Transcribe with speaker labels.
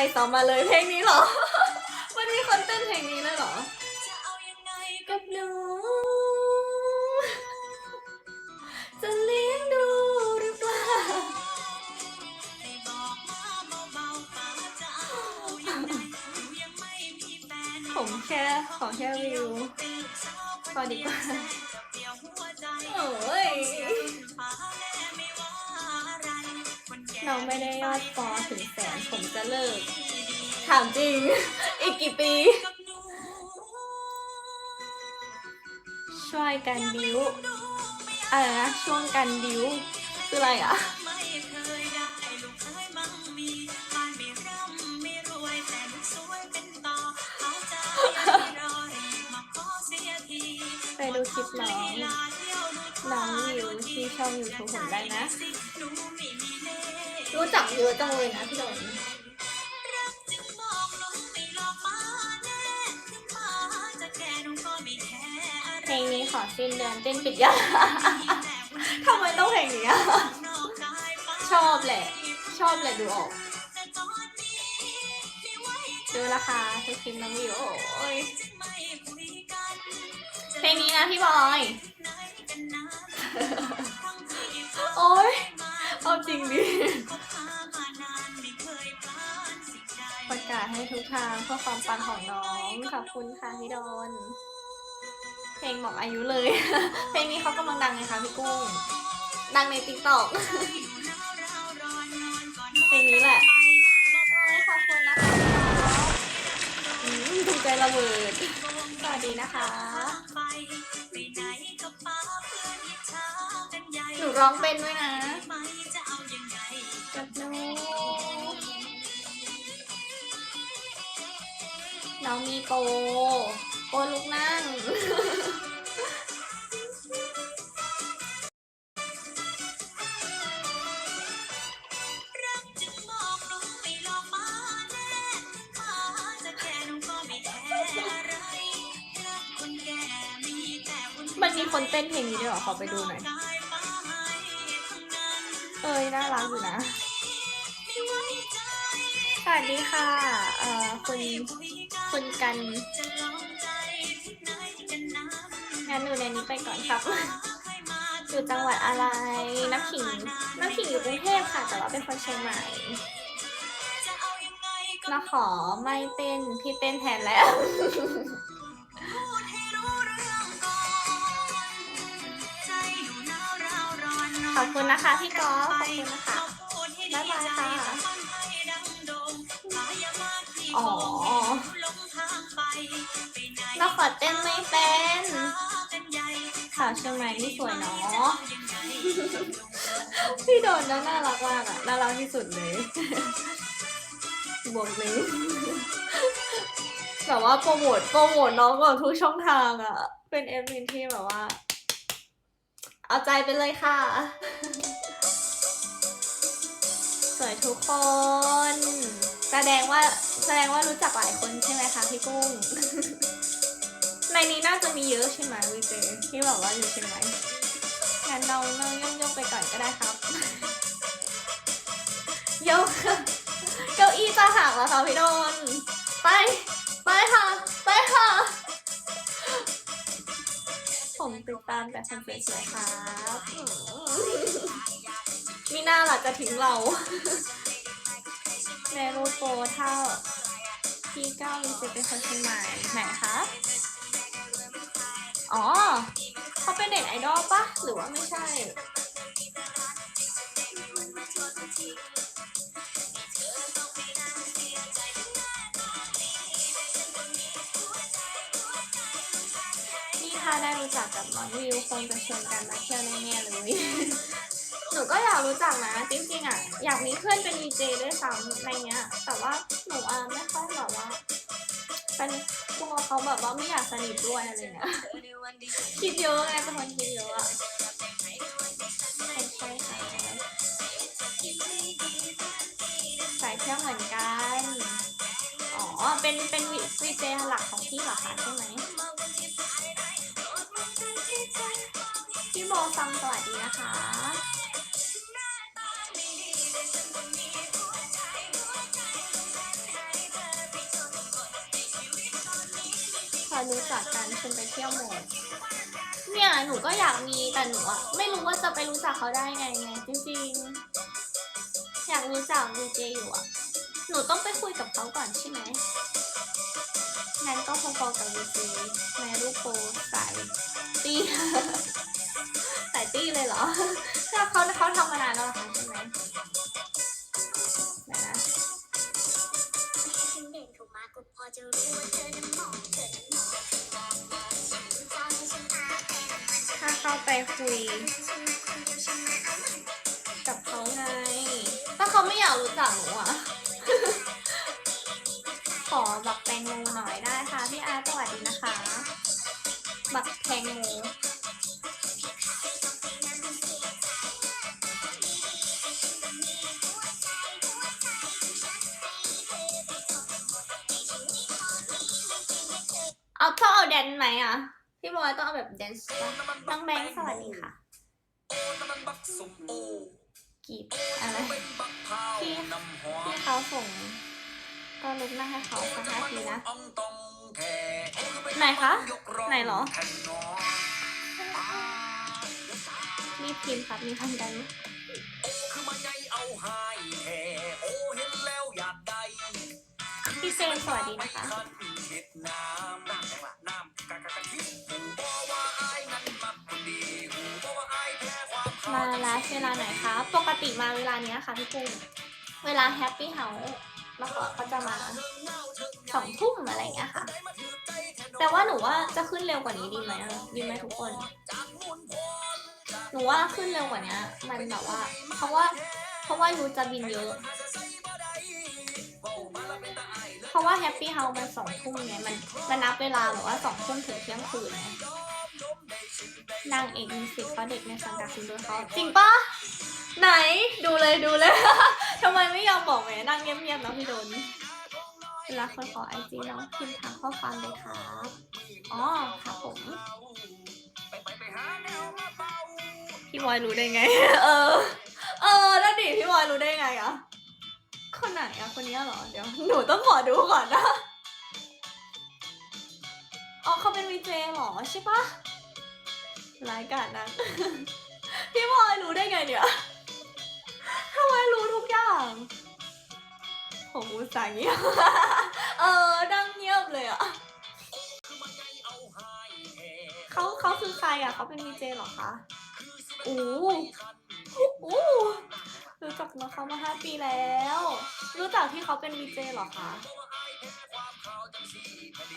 Speaker 1: ไปซ้อมมาเลยเพลงนี้เหรอ มันมีคนเต้นเพลงนี้เลยเหรอกับหนู จะเลี้ยงดูหรือเปล่าผมแค่ขอแค่วิว พอดีกว่า ไม่ได้ยอดฟอถึงแสนผมจะเลิก ถามจริง อีกกี่ปี ช่วยกันบิวอะไรนะช่วงกันบิวคืออะไรอะไปดูคลิปน้องน้องวิวที่ช่องยูทูบผมได้นะ รู้จักเยอะจังเลยนะพี่โดนเพลงนี้ขอสิ้นเดือนเต้นปิดยาทำไมต้องเพลงนี้อะชอบแหละ ชอบแหละดูออกดูราคาทุกคลิปน้องวิวโอ้ยเพลงนี้นะพี่บอย โอ้ยเอา จริงดิประกาศให้ทุกทางเพื่อความปังของน้อง ขอบคุณค่ะพี่โดนเพลงบอกอายุเลย เพลงนี้เขากำลังดังไงคะพี่กุ้ง ดังในติ๊กต็อกเพลงนี้แหละโอ้ยขอบคุณนะคะอืมถูกใจระเบิด สวัสดีนะคะ หนูร้องเป็นด้วยนะ น้องมีโปโปลุกนั่ง มันมีคนเต้นเพลงนี้ด้วยเหรอขอไปดูหน่อย เอ้ยน่ารักอยู่นะ สวัสดีค่ะ เอ่อคุณ คุณกันงั้นหนูในนี้ไปก่อนครับอยู่จังหวัดอะไรน้ำขิงน้ำขิงอยู่กรุงเทพค่ะ แต่ว่าเป็นคนเชียงใหม่มาขอไม่เต้นพี่เต้นแทนแล้วขอบคุณนะคะพี่กอล์ฟขอบคุณนะคะ บ๊ายบายค่ะ อ๋อ เราขอเต้นไม่เป็นสาวเชียงใหม่นี่สวยเนาะพี่โดนนะน่ารักมากอะน่ารักที่สุดเลยบวกเลยแบบว่าโปรโมทโปรโมทน้องแบบทุกช่องทางอะเป็นเอฟวินที่แบบว่า เอาใจไปเลยค่ะ สวยทุกคน แสดงว่าแสดงว่ารู้จักหลายคนใช่ไหมคะพี่กุ้ง ในนี้น่าจะมีเยอะใช่ไหมวีเจที่แบบว่าอยู่เชียงใหม่งั้นเราเราย่องย่องไปก่อนก็ได้ครับโยกเก้าอี้จะหักแล้วค่ะพี่โดน ไปไปค่ะ ไปค่ะ ผมติดตามแต่คนสวยๆครับมีหน้าหลักจะทิ้งเรา เนรูโปเท่าพี่เก้ามีจเป็นคนเชียงใหม่ไหนคะ อ๋อ เขาเป็นเด็กไอดอลปะหรือว่าไม่ใช่ นี่ถ้าได้รู้จักกับน้องวิวคงจะชวนกันมาเที่ยวแน่ๆเลย นูก็อยากรู้จักนะจริงๆอะอยากมีเพื่อนเป็นดีเจด้วยซ้ำในเนี้ย แต่ว่าหนูอะไม่ค่อยแบบว่าเป็นกลัวเขาแบบว่าไม่อยากสนิทด้วยอะไรเงี้ยคิดเยอะไงเป็นคนคิดเยอะอะใช่ใช่ค่ะสายเที่ยวเหมือนกัน อ๋อ เป็นเป็นวีเจหลักของพี่เหรอคะใช่ไหมพี่โบฟังสวัสดีนะคะ
Speaker 2: รู้จักกันชวนไปเที่ยวหมด เนี่ยหนูก็อยากมีแต่หนูอะไม่รู้ว่าจะไปรู้จักเขาได้ไงไงจริงๆ อยากรู้จักดีเจอยู่อะหนูต้องไปคุยกับเขาก่อนใช่ไหมงั้นก็พอๆกับดีเจในรูปโปสายตี้สายตี้เลยเหรอถ้าเขาเขาทำมานานแล้วเหรอคะใช่ไหม
Speaker 3: พอจะรู้ว่าเธอนั้นมองเธอนั้นมองฉันจองให้ฉันตาเป็นมัน
Speaker 2: ถ้าเข้าไปคุย
Speaker 3: ฉันคนเดียวฉันมาเอามัน
Speaker 2: กับเขาไงถ้าเขาไม่อยากรู้จักหนูอะขอบักแตงโมหน่อยได้ค่ะพี่อาร์ตสวัสดีนะคะ บักแตงโม เอาต้องเอาแดนไหมอะพี่บอยต้องเอาแบบแดนซ์ปะน้องแบงค์สวัสดีค่ะกีบอะไรพี่พี่เขาส่ง ก็ลุกหน้าให้เขาสักนาทีนะ ไหนคะ ไหนเหรอรีพิมพ์ครับ มีคำกัน
Speaker 4: คือมันใหญ่เอาหายแท้โอ้เห็น
Speaker 2: พี่เจนสวัสดีนะคะ
Speaker 4: มาแพ้วาม
Speaker 2: มาไลฟ์เวลาไหนคะ ปกติมาเวลาเนี้ยค่ะพี่ปุ้งเวลาแฮปปี้เฮาส์แล้วก็เขาจะมาสองทุ่มอะไรอย่างเงี้ยค่ะ แต่ว่าหนูว่าจะขึ้นเร็วกว่านี้ดีไหมดีไหมทุกคน หนูว่าขึ้นเร็วกว่านี้มันแบบว่า เพราะว่าเพราะว่ายูจะบินเยอะ ราะว่าแฮปปี้เฮาส์มันสองทุ่มไงมันมันนับเวลาแบบว่าสองทุ่มถึงเที่ยงคืนไงนางเอกมีสิทธิ์เขาเด็กในสังกัดคุณด้วยเขาจริงปะไหนดูเลยดูเลย ทำไมไม่ยอมบอกแหมนั่งเงียบๆนะพี่โดนเวลาคนขอไอจีน้องพิมพ์ทางข้อความเลยครับอ๋อครับผม พี่บอยรู้ได้ไง เออ เออนั่นดิพี่บอยรู้ได้ไงอะ คนไหนอะคนนี้เหรอ เดี๋ยวหนูต้องขอดูก่อนนะ อ๋อเขาเป็นวีเจเหรอใช่ปะรายการนั้น พี่บอยรู้ได้ไงเนี่ยทำไมรู้ทุกอย่าง ผมอุตส่าห์เงียบเออดังเงียบเลยอะเขาเขาคือใครอะเขาเป็นวีเจเหรอคะ โอ้โอ้รู้ จักมาเขามาห้าปีแล้ว รู้จักที่เขาเป็นวีเจเหรอคะ